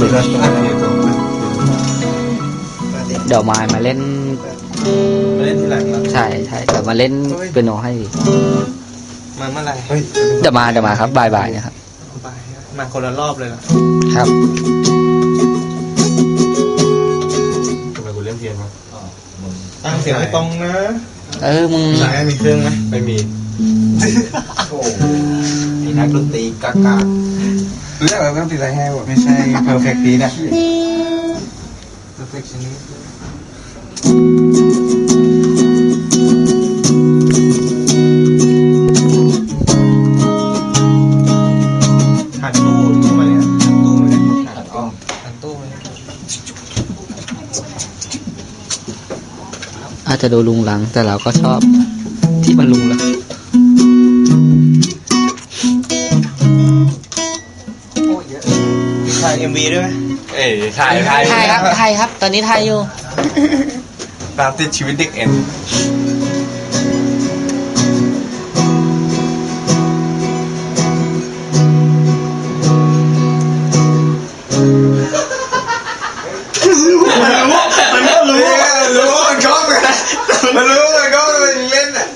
ดิ Sudah setengah gitu. เดี๋ยวมายมาเล่น มาเล่นทีหลังเหรอใช่ใช่เดี๋ยวมาเล่นเปียโนให้ดิมาเมื่อไหร่ Hei, เดี๋ยวมาเดี๋ยวมาครับบ่ายบ่ายๆนะครับ ไปมาคนละรอบเลยเหรอครับ ทำไมกูเล่นเทียนวะตั้งเสียงให้ตรงนะเออมึงไหนมีเครื่องไหมไม่มีโอ้มีนักดนตรีกากา รู้จักแบบต้องติดอะไรให้วะไม่ใช่ perfect ดีนะ perfectionist หันตู้ตู้มาเนี่ยหันตู้มาเนี่ยหันกล้องหันตู้มาเนี่ยอาจจะดูลุงหลังแต่เราก็ชอบที่มันลุงลัง ถ่าย MV ด้วยไหมเอ้ยถ่ายถ่ายไทยครับไทยครับ ตอนนี้ไทยอยู่ ตามติดชีวิตเด็กเอ็นมันก็รู้รู้มันก็มันมันรู้มันก็มันเล่นอะ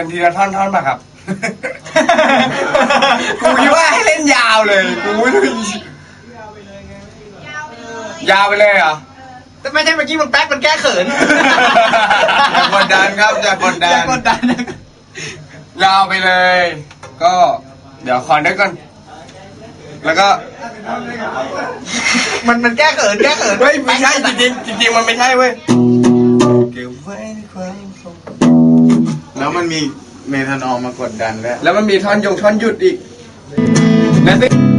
เป็นทีละท่อนๆมาครับ กูคิดว่าให้เล่นยาวเลย กูไม่รู้ยาวไปเลยเหรอแต่ไม่ใช่เมื่อกี้มันแป๊กมันแก้เขินอย่ากดดันครับอย่ากดดัน อย่ากดดันนะยาวไปเลย ก็เดี๋ยวคอนได้ก่อนแล้วก็ มันมันแก้เขินแก้เขินเฮ้ยไม่ใช่จริงๆจริงๆมันไม่ใช่เว้ยเก็บไว้ในความ แล้วมันมีเมทานอลมากดดันด้วย แล้วมันมีท่อนยงท่อนหยุดอีกแล้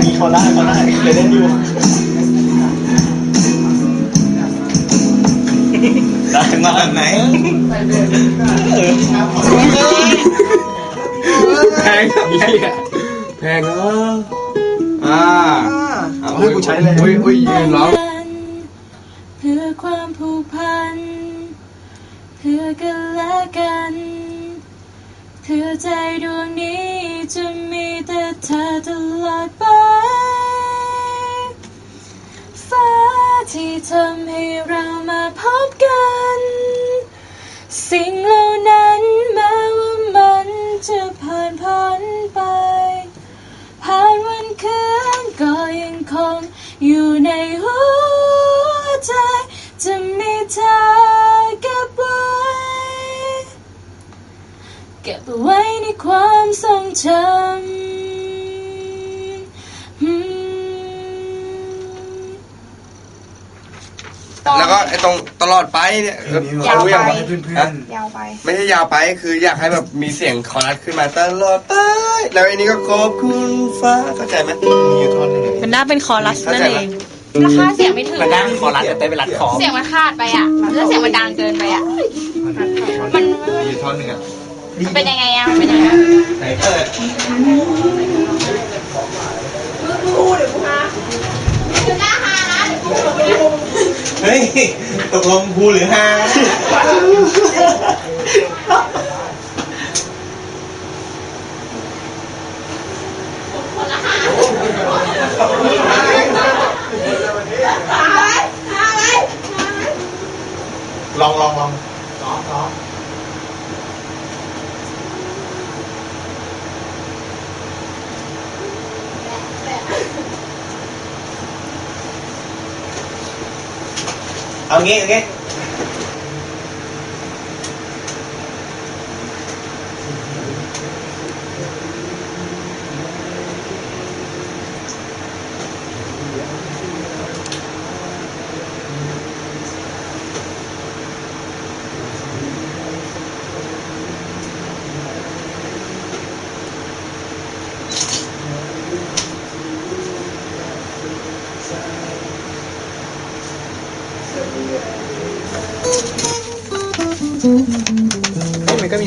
วสิได้มาแบบไหนแพงแพงเอออ่าเอาให้กูใช้เลยอุ้ยอุ้ยยืนร้องเพื่อความผูกพัน เพื่อกันและกัน เพื่อใจดวงนี้จะมีแต่เธอตลอดไป ที่ทำให้เรามาพบกัน สิ่งเหล่านั้นแม้ว่ามันจะผ่านพ้นไป ผ่านวันคืนก็ยังคงอยู่ในหัวใจ จะมีเธอเก็บไว้ เก็บไว้ในความทรงจำ แล้วก็ไอ้ตรงตลอดไปเนี่ยเออยาวรู้ยังไปวะเพื่อนฮะยาวไป ไม่ใช่ยาวไปคืออยากให้แบบมีเสียงคอรัสขึ้นมาตลอดไป แล้วไอ้นี้ก็ขอบคุณฟ้าเข้าใจไหมๆมีอยู่ท่อนหนึง มันน่าเป็นคอรัสนั่นเอง ราคาเสียงไม่ถึง มันนั่งคอรัสแต่เต้นเป็นรัดคอ เสียงมันขาดไปอะ แล้วเสียงมันดังเกินไปอะ มันมีอยู่ท่อนหนึงอะเป็นยังไงอะมันเป็นยังไงอะไหนเปิดเฮ้ย ตกลงภูหรือฮาลองลองลองซ้อมซ้อมเอางี้เอางี้ มัน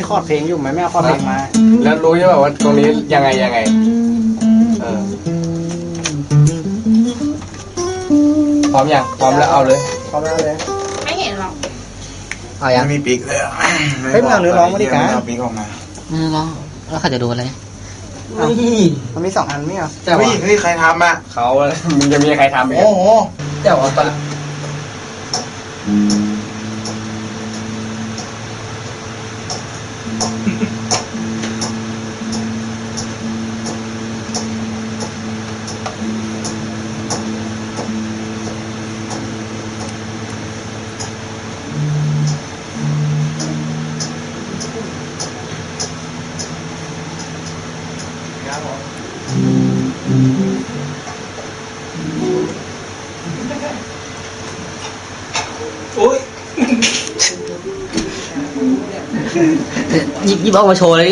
คอร์ดเพลงอยู่ไหมไม่เอาคอร์ดเพลงมาแล้วรู้ใช่ป่ะว่าตรงนี้ยังไงยังไง เออ พร้อมยังพร้อมแล้วเอาเลยพร้อมแล้วเลยไม่เห็นหรอกเอายัง ไม่มีปีกเลยอะเฮ้ยมึงเอาเนื้อร้องมาดิกะไเอาปีกออกมาอืมร้องแล้วเขาจะดูอะไรมันมีสองอันไม่เหรอแต่เฮ้ยว่าเฮ้ยใครทำอะเขา มึงจะมีใครทำอีกโอ้โหแต่ว่าตอน หยิบหยิบเอามาโชว์เลยดี